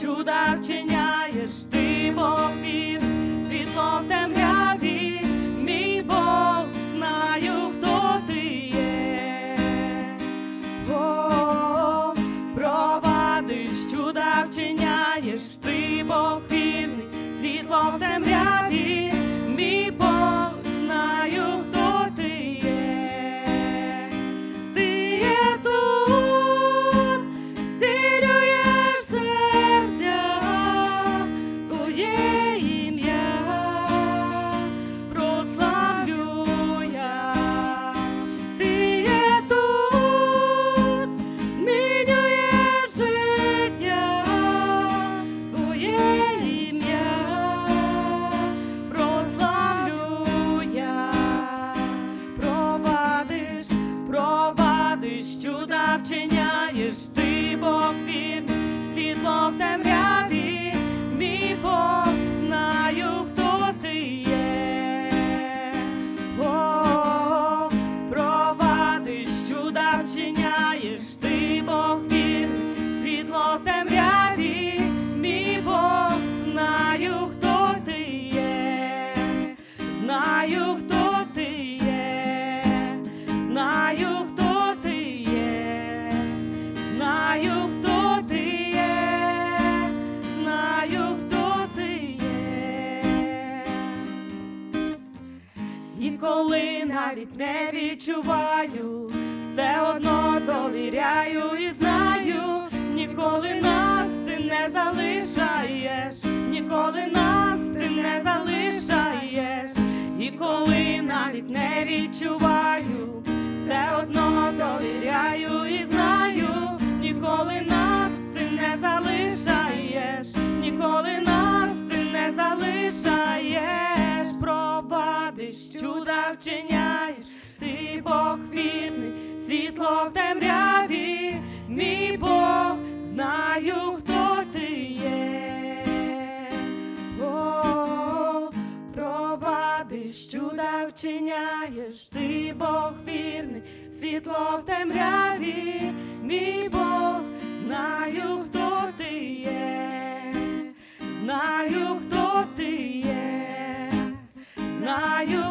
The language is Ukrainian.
to that in чуда вчиняєш, ти Бог вірний, світло в темряві, І коли навіть не відчуваю, все одно довіряю і знаю, ніколи нас ти не залишаєш, ніколи нас ти не залишаєш, і коли навіть не відчуваю, вчиняєш, ти Бог вірний, світло в темряві, мій Бог знаю, хто ти є, провадиш, чуда вчиняєш, ти Бог вірний, світло в темряві, мій Бог знаю, хто ти є, знаю, хто ти є. Знаю,